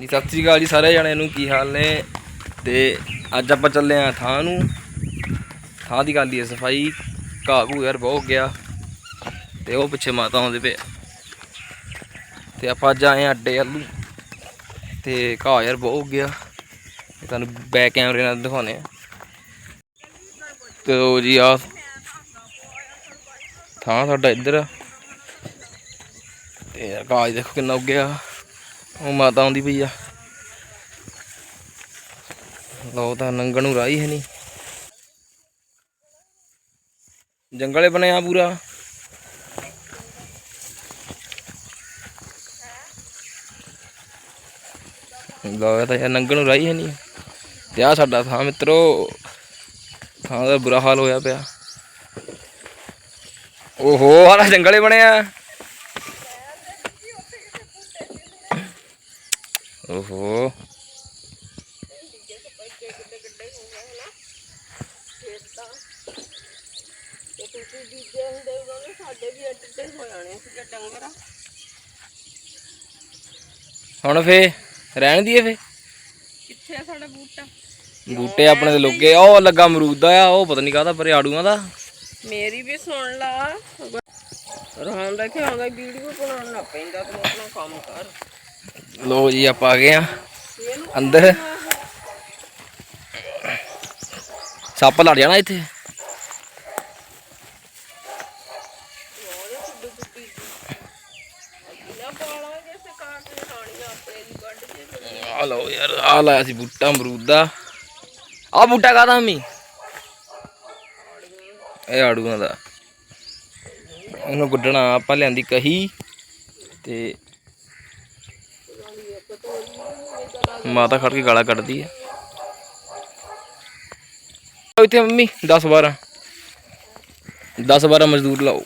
ਜੀ ਸਤਿ ਸ੍ਰੀ ਅਕਾਲ ਜੀ, ਸਾਰੇ ਜਣਿਆਂ ਨੂੰ ਕੀ ਹਾਲ ਨੇ? ਤੇ ਅੱਜ ਆਪਾਂ ਚੱਲੇ ਆਂ ਥਾਂ ਨੂੰ। ਥਾਂ ਦੀ ਕਰਦੀ ਹੈ ਸਫ਼ਾਈ। ਘਾਹ ਘੂ ਯਾਰ ਬਹੁਤ ਗਿਆ। ਤੇ ਉਹ ਪਿੱਛੇ ਮਾਤਾ ਆਉਂਦੇ ਪਏ ਆ। ਤੇ ਆਪਾਂ ਅੱਜ ਆਏ ਆਂ ਅੱਡੇ ਵੱਲ ਤੇ ਘਾਹ ਯਾਰ ਬਹੁਤ ਗਿਆ। ਤੁਹਾਨੂੰ ਬੈਕ ਕੈਮਰੇ ਨਾਲ ਦਿਖਾਉਣੇ ਆ। ਤੇ ਉਹ ਜੀ ਆ ਥਾਂ ਸਾਡਾ ਇੱਧਰ ਆ। ਤੇ ਆਹ ਘਾਹ ਦੇਖੋ ਕਿੰਨਾ ਉੱਗਿਆ ਉਹ ਮਾਤਾ ਆਉਂਦੀ ਪਈ ਆ। ਲੋ ਤਾਂ ਨੰਗਣ ਨੂੰ ਰਾਹੀ ਹੈ ਨਹੀਂ ਜੰਗਲੇ ਬਣਿਆ ਪੂਰਾ। ਲੋ ਤਾਂ ਯਾਰ ਨੰਗਣ ਨੂੰ ਰਾਹੀ ਹੈ ਨਹੀਂ ਤੇ ਆ ਸਾਡਾ ਥਾਂ ਮਿੱਤਰੋ, ਥਾਂ ਦਾ ਬੁਰਾ ਹਾਲ ਹੋਇਆ ਪਿਆ। ਓਹੋ ਆਲਾ ਜੰਗਲੇ ਬਣਿਆ। ਓਹੋ। ਤੇ ਤੁਸੀਂ ਬੀਜੇ ਹੁੰਦੇ ਉਦੋਂ ਸਾਡੇ ਵੀ ਅੱਡੇ ਹੋ ਜਾਣੇ ਸੀ ਡੰਗਰ ਹੁਣ ਫੇ ਰਹਿਣ ਦੀਏ ਫੇ ਕਿੱਥੇ ਆ ਸਾਡਾ ਬੂਟਾ? ਬੂਟੇ ਆਪਣੇ ਦੇ ਲੱਗੇ ਉਹ ਲੱਗਾ ਅਮਰੂਦ ਦਾ ਆ ਉਹ ਪਤਾ ਨਹੀਂ ਕਾਹਦਾ ਪਰੇ ਆੜੂਆਂ ਦਾ। ਮੇਰੀ ਵੀ ਸੁਣ ਲਾ। ਰਹਾਨ ਦਾ ਕਿ ਆਉਂਦਾ ਵੀਡੀਓ ਬਣਾਉਣ ਲੱਗ ਪੈਂਦਾ ਤੂੰ ਆਪਣਾ ਕੰਮ ਕਰ। ਲੋ ਜੀ, ਆਪਾਂ ਆ ਗਏ ਆ ਅੰਦਰ। ਸੱਪ ਲੜ ਜਾਣਾ ਇੱਥੇ। ਆ ਲਓ ਯਾਰ ਆ ਲਾਇਆ ਸੀ ਬੂਟਾ ਅਮਰੂਦ। ਦਾ ਆ ਬੂਟਾ ਕਾਹਦਾ ਮੰਮੀ? ਇਹ ਆੜੂਆਂ ਦਾ। ਇਹਨੂੰ ਗੁੱਡਣਾ ਆਪਾਂ ਲਿਆਂਦੀ ਕਹੀ ਤੇ ਮਾਤਾ ਖੜ ਕੇ ਗਾਲਾਂ ਕੱਢਦੀ ਆ ਇੱਥੇ ਮੰਮੀ 10 12 10 12 ਮਜ਼ਦੂਰ ਲਾਓ।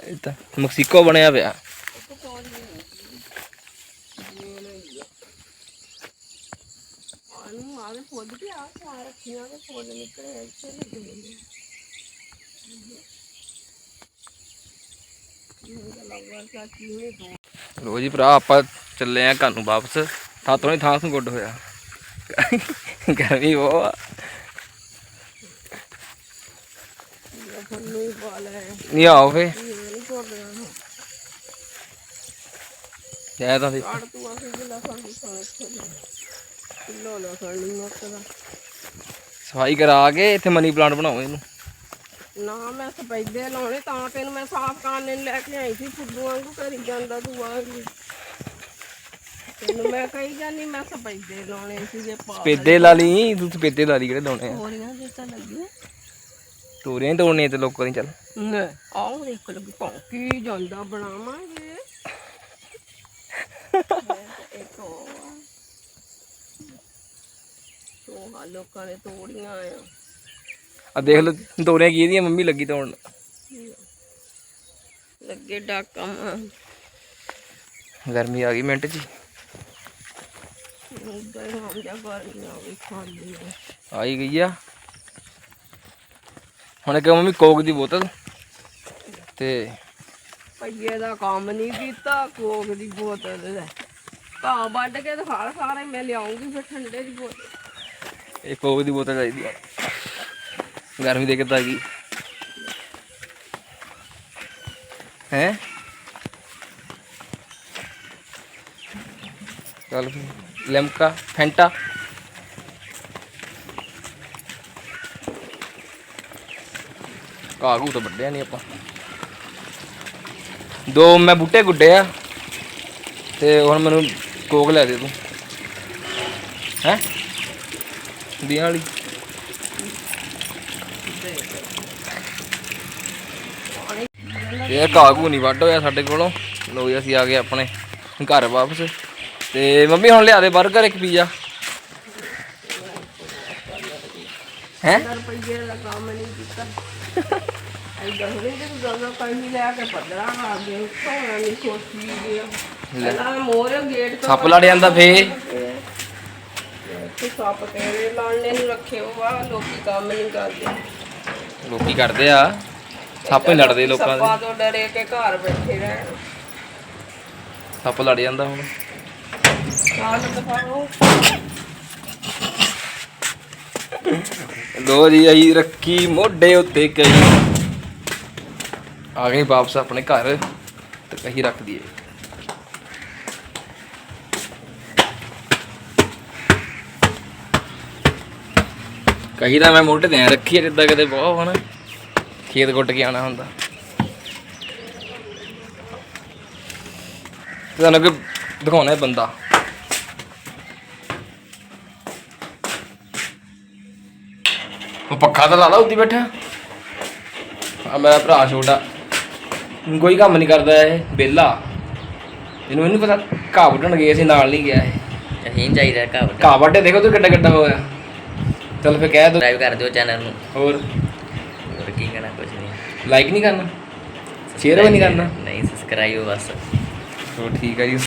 ਇਹ ਤਾਂ ਮੈਕਸੀਕੋ ਬਣਿਆ ਪਿਆ। ਫੁੱਲ ਵੀ ਆ ਖਾ ਰੱਖੀਆਂ ਤੇ ਫੁੱਲ ਨਿਕਲੇ ਇੱਥੇ ਲੱਗੇ ਨੇ ਇਹ ਲੱਗਦਾ ਕਿ ਕਿਵੇਂ ਤੋਂ ਲੋ ਜੀ ਭਰਾ, ਆਪਾਂ ਚੱਲੇ ਆ ਘਰ ਨੂੰ ਵਾਪਸ। ਥਾਤੋਂ ਹੀ ਥਾਂ ਤੋਂ ਗੁੱਡ ਹੋਇਆ। ਗਰਮੀ ਬਹੁਤ ਆ। ਨਹੀਂ ਆਓ ਫੇ ਇਹ ਤਾਂ ਸੀ ਸਫ਼ਾਈ ਕਰਾ ਕੇ ਇੱਥੇ ਮਨੀ ਪਲਾਂਟ ਬਣਾਓ ਇਹਨੂੰ। ਨਾ ਮੈਂ ਸਪੈਦੇ ਲਾਉਣੇ ਤਾਂ ਤੈਨੂੰ ਮੈਂ ਸਾਫ਼ ਕਰਨੇ ਨੂੰ ਲੈ ਕੇ ਆਈ ਸੀ ਫੁੱਦੂ ਵਾਂਗੂ ਕਰੀ ਜਾਂਦਾ ਤੂੰ ਆ ਗਈ ਤੈਨੂੰ ਮੈਂ ਕਹੀ ਜਾਨੀ ਮੈਂ ਸਪੈਦੇ ਲਾਉਣੇ ਸੀ ਜੇ ਪਾ ਸਪੇਦੇ ਲਾ ਲਈ ਤੂੰ ਸਪੇਦੇ ਲਾ ਲਈ ਕਿਹੜੇ ਲਾਉਣੇ ਆ? ਹੋਰੀਆਂ ਤਾਂ ਤੋਰੀਆਂ ਤੇ ਲੋਕਾਂ ਦੀ ਚੱਲ। ਨਾ ਆਹ ਦੇਖ ਲੱਗੀ ਭੌਂਕੀ ਜਾਂਦਾ ਬਣਾਵਾਂਗੇ। ਇੱਕ ਹੋਰ ਸੋਹਾ ਲੋਕਾਂ ਨੇ ਤੋੜੀਆਂ ਆ। ਆ ਦੇਖ ਲੋ ਤੋਰੀਆਂ ਕੀ ਦੀਆਂ ਮੰਮੀ ਲੱਗੀ ਤੋੜਨ ਲੱਗੇ ਡਾਕਾ ਗਰਮੀ ਆ ਗਈ ਮਿੰਟ ਜਾ ਗਰਮੀਆਂ ਵੀ ਖਾਂਦੀ ਆ। ਆ ਹੀ ਗਈ ਆ। ਹੁਣ ਕਿ ਮੰਮੀ ਕੋਕ ਦੀ ਬੋਤਲ ਤੇ ਪਈਏ ਦਾ ਕੰਮ ਨਹੀਂ ਕੀਤਾ ਕੋਕ ਦੀ ਬੋਤਲ ਲੈ। ਘਾਹ ਵੱਢ ਕੇ ਤੇ ਖਾਲ ਸਾਰੇ ਮੈਂ ਲਿਆਉਂਗੀ ਫਿਰ ਠੰਡੇ ਦੀ ਬੋਤਲ। ਇਹ ਕੋਕ ਦੀ ਬੋਤਲ ਚਾਹੀਦੀ ਆ। ਗਰਮੀ ਦੇ ਕਿੱਦਾਂ ਗਈ ਹੈ? ਚੱਲ ਫਿਰ। ਲਿਮਕਾ, ਫੈਂਟਾ। ਕਾਗੂ ਤਾਂ ਵੱਡਿਆ ਨਹੀਂ ਆਪਾਂ। ਦੋ ਮੈਂ ਬੂਟੇ ਗੁੱਡੇ ਆ, ਤੇ ਹੁਣ ਮੈਨੂੰ ਕੋਕ ਲੈ ਦੇ ਤੂੰ। ਹੈ? ਦੀਆਂ ਵਾਲੀ। ਇਹ ਕਾਗੂ ਨਹੀਂ ਵੱਢ ਹੋਇਆ ਸਾਡੇ ਕੋਲੋਂ। ਲੋ ਜੀ, ਅਸੀਂ ਆ ਗਏ ਆਪਣੇ ਘਰ ਵਾਪਸ। ਤੇ ਮੰਮੀ ਹੁਣ ਲਿਆ ਦੇ 버ਗਰ ਇੱਕ ਪੀਜ਼ਾ। ਹੈ? ਰੁਪਈਏ ਦਾ ਕੰਮ ਨਹੀਂ ਕੀਤਾ ਐਦਾਂ ਥੋੜੀ ਜਿਹੀ ਗੱਲ ਕਹੀ ਲੈ। ਕੇ ਪੱਧਰਾ ਆ ਗਏ ਸੋਣਾ ਨਹੀਂ ਸੋਚੀ ਗਿਆ ਪਹਿਲਾਂ ਮੋਰ ਗੇਟ ਤੋਂ ਸੱਪ ਲੜ ਜਾਂਦਾ ਫੇ। ਤੇ ਸੱਪ ਤੇਰੇ ਲਾਣੇ ਨੂੰ ਰੱਖੇ ਉਹ ਲੋਕੀ ਕੰਮ ਨਹੀਂ ਕਰਦੇ। ਲੋਕੀ ਕਰਦੇ ਆ। ਸੱਪ ਹੀ ਲੜਦੇ ਲੋਕਾਂ ਸੱਪਾਂ ਦੇ ਤੋਂ ਡਰੇ ਕੇ ਘਰ ਬੈਠੇ ਰਹਿਣ। ਸੱਪ ਲੜ ਜਾਂਦਾ ਹੁਣ। ਦਿਖਾਓ? ਲੋ ਜੀ ਆਈ ਰੱਖੀ ਮੋਢੇ ਉੱਤੇ ਕਹੀ ਆ ਗਏ ਵਾਪਸ ਆਪਣੇ ਘਰ ਤੇ ਕਹੀ ਰੱਖ ਦਈਏ। ਕਹੀ ਤਾਂ ਮੈਂ ਮੋਢੇ ਐਂ ਰੱਖੀ ਆ ਜਿੱਦਾਂ ਕਿਤੇ ਬਹੁਤ ਹਨਾ ਖੇਤ ਗੁੱਟ ਕੇ ਆਣਾ ਹੁੰਦਾ। ਤੁਹਾਨੂੰ ਕਿ ਦਿਖਾਉਣਾ ਹੈ ਬੰਦਾ। ਉਹ ਪੱਖਾ ਤਾਂ ਲਾ ਲਾ ਉੱਤੀ ਬੈਠਾ। ਆ ਮੇਰਾ ਭਰਾ ਛੋਟਾ। ਕੋਈ ਕੰਮ ਨਹੀਂ ਕਰਦਾ ਇਹ ਬੇਲਾ ਇਹਨੂੰ ਇਹਨੂੰ ਪਤਾ ਘਾਹ ਵੱਢਣ ਗਏ ਸੀ ਨਾਲ ਨਹੀਂ ਗਿਆ ਇਹ। ਚਾਹੀਦਾ ਘਰ ਘਾਹ ਵੱਢੇ ਦੇਖੋ ਤੂੰ ਕਿੱਡਾ ਕਿੱਡਾ ਹੋਇਆ। ਚਲ ਫੇ ਕਹਿ ਦੋ। ਸਬਸਕ੍ਰਾਈਬ ਕਰ ਦਿਓ ਚੈਨਲ ਨੂੰ। ਹੋਰ? ਹੋਰ ਕੀ ਕਹਿਣਾ ਕੁਝ ਨਹੀਂ। ਲਾਈਕ ਨਹੀਂ ਕਰਨਾ? ਸ਼ੇਅਰ ਵੀ ਨਹੀਂ ਕਰਨਾ? ਨਹੀਂ ਸਬਸਕ੍ਰਾਈਬ ਬਸ। ਹੋਰ ਠੀਕ ਹੈ ਜੀ।